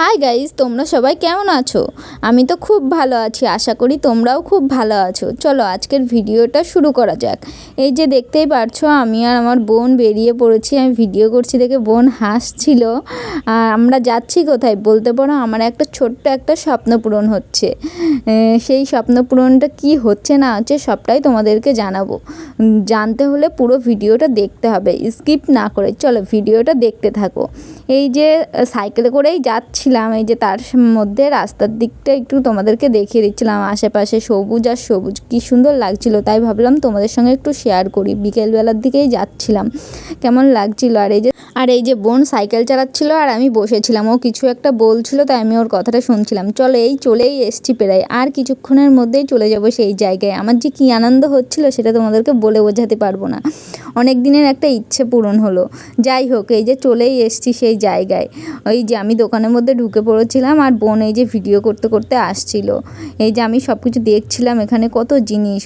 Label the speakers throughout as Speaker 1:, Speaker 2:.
Speaker 1: Hi guys তোমরা সবাই কেমন আছো? আমি তো খুব ভালো আছি, আশা করি তোমরাও খুব ভালো আছো। চলো আজকের ভিডিওটা শুরু করা যাক। এই যে দেখতেই পারছ, আমি আর আমার বোন বেরিয়ে পড়েছি, আমি ভিডিও করছি দেখে বোন হাসছিল। আর আমরা যাচ্ছি কোথায়? বলতে পারো আমার একটা ছোট্ট একটা স্বপ্ন পূরণ হচ্ছে। সেই স্বপ্ন পূরণটা কি হচ্ছে না হচ্ছে সবটাই তোমাদেরকে জানাব। জানতে হলে পুরো ভিডিওটা দেখতে হবে, স্কিপ না করে। চলো ভিডিওটা দেখতে থাকো। এই যে সাইকেলে করেই যাচ্ছিলাম এই যে তার মধ্যে রাস্তার দিকটা একটু তোমাদেরকে দেখিয়ে দিচ্ছিলাম, আশেপাশে সবুজ আর সবুজ। কি সুন্দর লাগছিল, তাই ভাবলাম তোমাদের সঙ্গে একটু শেয়ার করি। বিকেলবেলার দিকেই যাচ্ছিলাম। কেমন লাগছিল? আর এই যে আর এই যে বোন সাইকেল চালাচ্ছিল আর আমি বসেছিলাম। ও কিছু একটা বলছিল, তাই আমি ওর কথাটা শুনছিলাম। চলো এই, চলেই এসছি প্রায়। আর কিছুক্ষণের মধ্যেই চলে যাব সেই জায়গায়। আমার যে কী আনন্দ হচ্ছিল সেটা তোমাদেরকে বলে বোঝাতে পারব না। অনেক দিনের একটা ইচ্ছে পূরণ হলো। যাই হোক, এই যে চলেই এসছি সেই জায়গায়। ওই যে আমি দোকানের মধ্যে ঢুকে পড়েছিলাম আর বোন এই যে ভিডিও করতে করতে আসছিল। এই যে আমি সব কিছু দেখছিলাম এখানে কত জিনিস।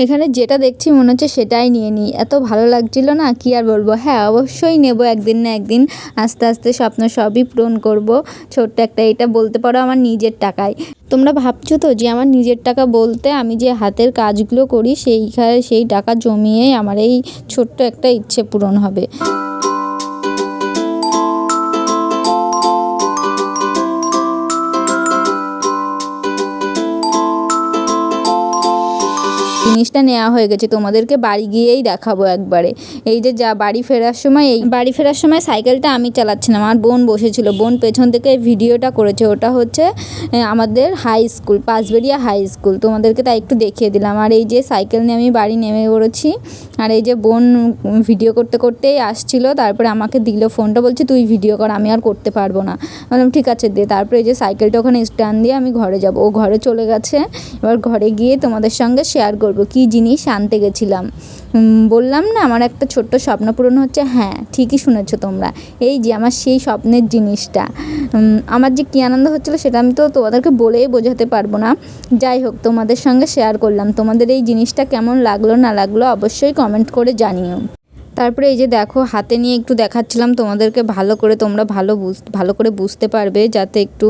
Speaker 1: এখানে যেটা দেখছি মনে হচ্ছে সেটাই নিয়ে নিই। এত ভালো লাগছিল না? কি আর বলব? হ্যাঁ অবশ্যই নেব একদিন না একদিন। আস্তে আস্তে স্বপ্ন সবই পূরণ করব। ছোট্ট একটা এটা বলতে পারো আমার নিজের টাকায়। তোমরা ভাবছ তো যে আমার নিজের টাকা বলতে আমি যে হাতের কাজগুলো করি সেইখানে সেই টাকা জমিয়েই আমার এই ছোট্ট একটা ইচ্ছে পূরণ হবে। জিনিসটা নেওয়া হয়ে গেছে, তোমাদেরকে বাড়ি গিয়েই দেখাবো একবারে। এই যে যা, বাড়ি ফেরার সময় এই বাড়ি ফেরার সময় সাইকেলটা আমি চালাচ্ছিলাম আর বোন বসেছিল। বোন পেছন থেকে ভিডিওটা করেছে, ওটা হচ্ছে আমাদের high school Panchberia high school তোমাদেরকে তাই একটু দেখিয়ে দিলাম। আর এই যে সাইকেল নিয়ে আমি বাড়ি নেমে পড়েছি, আর এই যে বোন ভিডিও করতে করতেই আসছিল, তারপরে আমাকে দিল ফোনটা বলছে, তুই ভিডিও কর, আমি আর করতে পারব না। বললাম, ঠিক আছে, দে। তারপরে এই যে সাইকেলটা ওখানে স্ট্যান্ড দিয়ে আমি ঘরে যাব। ও ঘরে চলে গেছে। এবার ঘরে গিয়ে তোমাদের সঙ্গে শেয়ার করব। কি জিনিস আনতে গেছিলাম। বললাম না, আমার একটা ছোট্ট স্বপ্ন পূরণ হচ্ছে। হ্যাঁ ঠিকই শুনেছো তোমরা। এই যে আমার সেই স্বপ্নের জিনিসটা। আমার যে কী আনন্দ হচ্ছিল সেটা আমি তো তোমাদেরকে বলেই বোঝাতে পারব না। যাই হোক, তোমাদের সঙ্গে শেয়ার করলাম। তোমাদের এই জিনিসটা কেমন লাগল, না লাগল, অবশ্যই কমেন্ট করে জানিও। তারপরে এই যে দেখো, হাতে নিয়ে একটু দেখাচ্ছিলাম তোমাদেরকে, ভালো করে তোমরা ভালো বুঝ, ভালো করে বুঝতে পারবে, যাতে একটু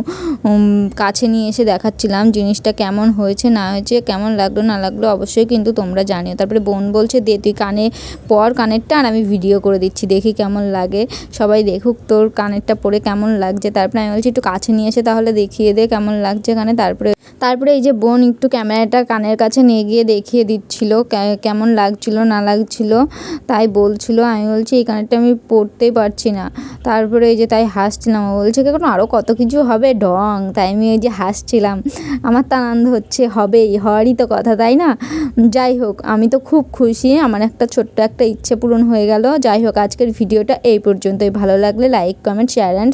Speaker 1: কাছে নিয়ে এসে দেখাচ্ছিলাম জিনিসটা কেমন হয়েছে, না হয়েছে, কেমন লাগল, না লাগল, অবশ্যই কিন্তু তোমরা জানিও। তারপরে বোন বলছে, দে, তুই কানে পর কানেরটা আর আমি ভিডিও করে দিচ্ছি, দেখি কেমন লাগে। সবাই দেখুক তোর কানেরটা পরে কেমন লাগছে। তারপরে আমি বলছি, একটু কাছে নিয়ে এসে তাহলে দেখিয়ে দে কেমন লাগছে কানে। তারপরে তারপরে এই যে বোন একটু ক্যামেরাটা কানের কাছে নিয়ে গিয়ে দেখিয়ে দিচ্ছিল কেমন লাগছিল, না লাগছিল, তাই বলছিল, আমি বলছি, এই কানেরটা আমি পরতেই পারছি না। তারপরে এই যে তাই হাসছিলাম, ও বলছে, কেন আরও কত কিছু হবে? ঢং তাই আমি এই যে হাসছিলাম। আমার তো আনন্দ হচ্ছে, হবেই, হওয়ারই তো কথা, তাই না? যাই হোক, আমি তো খুব খুশি, আমার একটা ছোট্ট একটা ইচ্ছে পূরণ হয়ে গেল। যাই হোক, আজকের ভিডিওটা এই পর্যন্তই। ভালো লাগলে লাইক কমেন্ট শেয়ার অ্যান্ড